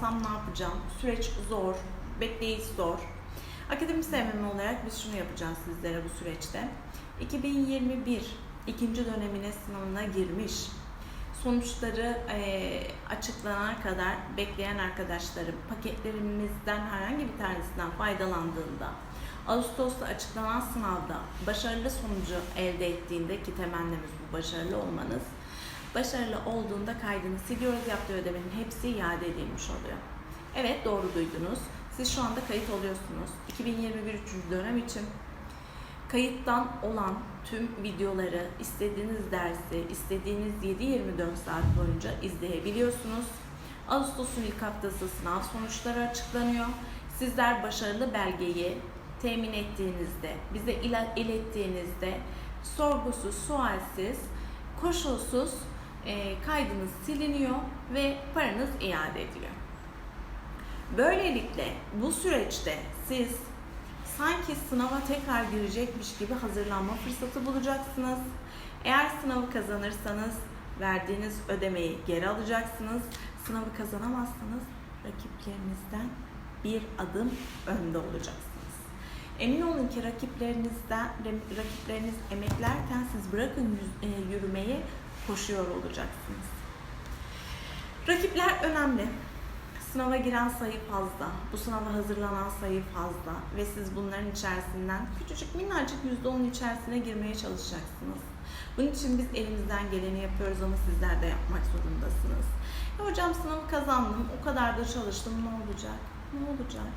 Tam ne yapacağım? Süreç zor, bekleyiş zor. Akademi sevmemi olarak biz şunu yapacağız sizlere bu süreçte. 2021 ikinci dönemine sınavına girmiş, sonuçları eee, açıklanana kadar bekleyen arkadaşlarım paketlerimizden herhangi bir tanesinden faydalandığında Ağustos'ta açıklanan sınavda başarılı sonucu elde ettiğinde ki temennimiz bu başarılı olmanız başarılı olduğunda kaydını siliyoruz yaptığı ödemenin hepsi iade edilmiş oluyor. Evet doğru duydunuz. Siz şu anda kayıt oluyorsunuz. 2021 3. dönem için kayıttan olan tüm videoları, istediğiniz dersi, istediğiniz 7-24 saat boyunca izleyebiliyorsunuz. Ağustos'un ilk haftası sınav sonuçları açıklanıyor. Sizler başarılı belgeyi temin ettiğinizde, bize ilettiğinizde sorgusuz, sualsiz, koşulsuz e, kaydınız siliniyor ve paranız iade ediliyor. Böylelikle bu süreçte siz sanki sınava tekrar girecekmiş gibi hazırlanma fırsatı bulacaksınız. Eğer sınavı kazanırsanız verdiğiniz ödemeyi geri alacaksınız. Sınavı kazanamazsanız rakiplerinizden bir adım önde olacaksınız. Emin olun ki rakiplerinizden rakipleriniz emeklerken siz bırakın e, yürümeyi koşuyor olacaksınız. Rakipler önemli. Sınava giren sayı fazla, bu sınava hazırlanan sayı fazla ve siz bunların içerisinden küçücük minnacık %10'un içerisine girmeye çalışacaksınız. Bunun için biz elimizden geleni yapıyoruz ama sizler de yapmak zorundasınız. Ya hocam sınavı kazandım, o kadar da çalıştım ne olacak? Ne olacak?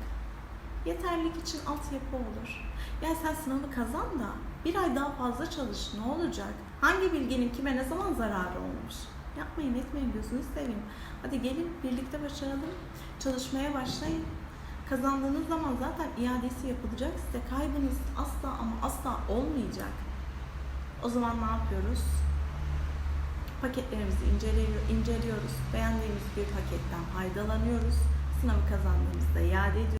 Yeterlilik için altyapı olur. Ya sen sınavı kazan da bir ay daha fazla çalış ne olacak? Hangi bilginin kime ne zaman zararı olmuş? Yapmayın etmeyin gözünü seveyim. Hadi gelin birlikte başaralım. Çalışmaya başlayın. Kazandığınız zaman zaten iadesi yapılacak size. Kaybınız asla ama asla olmayacak. O zaman ne yapıyoruz? Paketlerimizi inceliyor- inceliyoruz. Beğendiğimiz bir paketten faydalanıyoruz. Sınavı kazandığımızda iade ediyoruz.